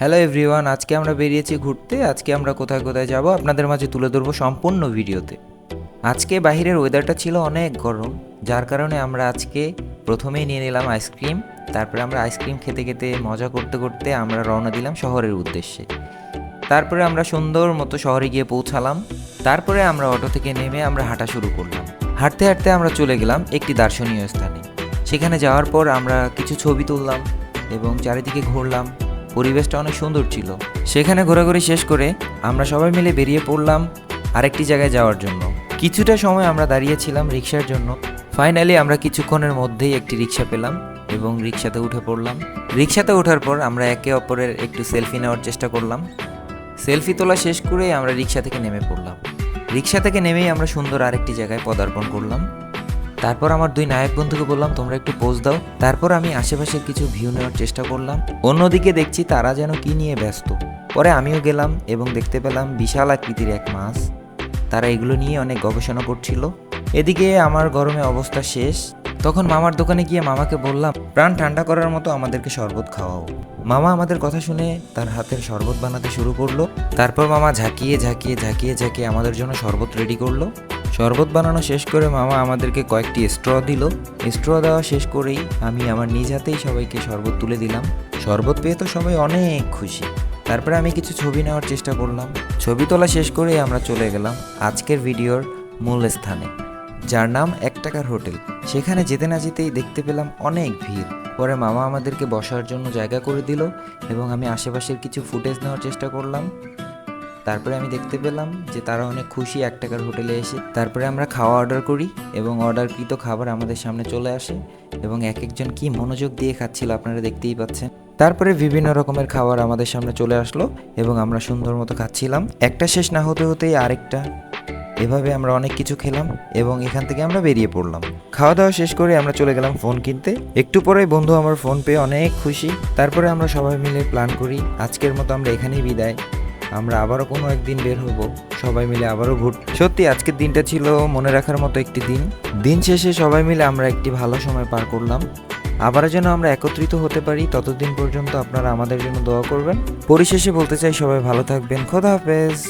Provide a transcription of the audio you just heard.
Hello everyone আজকে আমরা বেরিয়েছি ঘুরতে, আজকে আমরা কোথায় কোথায় যাব আপনাদের মাঝে তুলে ধরবো সম্পূর্ণ ভিডিওতে। আজকে বাইরের ওয়েদারটা ছিল অনেক গরম, যার কারণে আমরা আজকে প্রথমেই নিয়ে নিলাম আইসক্রিম তারপরে আমরা আইসক্রিম খেতে খেতে মজা করতে করতে আমরা রওনা দিলাম শহরের উদ্দেশ্যে। তারপরে আমরা সুন্দর মতো শহরে গিয়ে পৌঁছালাম, তারপরে আমরা অটো থেকে নেমে আমরা হাঁটা শুরু করলাম। হাঁটতে হাঁটতে আমরা চলে গেলাম একটি দার্শনীয় স্থানে। সেখানে যাওয়ার পর আমরা কিছু ছবি তুললাম এবং চারিদিকে ঘুরলাম। পরিবেশটা অনেক সুন্দর ছিল। সেখানে ঘোরাঘুরি শেষ করে আমরা সবাই মিলে বেরিয়ে পড়লাম আরেকটি জায়গায় যাওয়ার জন্য। কিছুটা সময় আমরা দাঁড়িয়েছিলাম রিক্সার জন্য। ফাইনালি আমরা কিছুক্ষণের মধ্যেই একটি রিক্সা পেলাম এবং রিক্সাতে উঠে পড়লাম। রিক্সাতে ওঠার পর আমরা একে অপরের একটু সেলফি নেওয়ার চেষ্টা করলাম। সেলফি তোলা শেষ করেই আমরা রিক্সা থেকে নেমে পড়লাম। রিক্সা থেকে নেমেই আমরা সুন্দর আরেকটি জায়গায় পদার্পণ করলাম। তারপর আমার দুই নায়ক বন্ধুকে বললাম, তোমরা একটু পোজ দাও। তারপর আমি আশেপাশের কিছু ভিউ নেওয়ার চেষ্টা করলাম। অন্যদিকে দেখছি তারা যেন কি নিয়ে ব্যস্ত। পরে আমিও গেলাম এবং দেখতে পেলাম বিশাল আকৃতির এক মাছ। তারা এগুলো নিয়ে অনেক গবেষণা করছিল। এদিকে আমার গরমে অবস্থা শেষ। তখন মামার দোকানে গিয়ে মামাকে বললাম, প্রাণ ঠান্ডা করার মতো আমাদেরকে শরবত খাওয়াও। মামা আমাদের কথা শুনে তার হাতের শরবত বানাতে শুরু করল। তারপর মামা ঝাঁকিয়ে ঝাঁকিয়ে ঝাঁকিয়ে ঝাঁকিয়ে আমাদের জন্য শরবত রেডি করল। শরবত বানানো শেষ করে মামা আমাদেরকে কয়েকটি স্ট্র দিল। স্ট্র দেওয়া শেষ করেই আমি আমার নিজ হাতেই সবাইকে শরবত তুলে দিলাম। শরবত পেয়ে তো সবাই অনেক খুশি। তারপরে আমি কিছু ছবি নেওয়ার চেষ্টা করলাম। ছবি তোলা শেষ করেই আমরা চলে গেলাম আজকের ভিডিওর মূল স্থানে, যার নাম এক টাকার হোটেল। সেখানে যেতে না যেতেই দেখতে পেলাম অনেক ভিড়। পরে মামা আমাদেরকে বসার জন্য জায়গা করে দিল এবং আমি আশেপাশের কিছু ফুটেজ নেওয়ার চেষ্টা করলাম। তারপরে আমি দেখতে পেলাম যে তারা অনেক খুশি এক টাকার হোটেলে এসে। তারপরে আমরা খাওয়া অর্ডার করি এবং অর্ডারকৃত খাবার আমাদের সামনে চলে আসে এবং এক একজন কি মনোযোগ দিয়ে খাচ্ছিল আপনারা দেখতেই পাচ্ছেন। তারপরে বিভিন্ন রকমের খাবার আমাদের সামনে চলে আসলো এবং আমরা সুন্দর মতো খাচ্ছিলাম। একটা শেষ না হতে হতেই আরেকটা। এভাবে আমরা অনেক কিছু খেলাম এবং এখান থেকে আমরা বেরিয়ে পড়লাম। খাওয়া দাওয়া শেষ করে আমরা চলে গেলাম ফোন কিনতে। একটু পরে বন্ধু আমার ফোন পেয়ে অনেক খুশি। তারপরে আমরা সবাই মিলে প্ল্যান করি, আজকের মতো আমরা এখানেই বিদায়। আমরা আবারও কোনো একদিন বের হব, সবাই মিলে আবারও ঘুর সত্যি, আজকের দিনটা ছিল মনে রাখার মতো একটি দিন। দিন শেষে সবাই মিলে আমরা একটি ভালো সময় পার করলাম। আবারও যেন আমরা একত্রিত হতে পারি, ততদিন পর্যন্ত আপনারা আমাদের জন্য দোয়া করবেন। পরিশেষে বলতে চাই, সবাই ভালো থাকবেন। খোদা হাফেজ।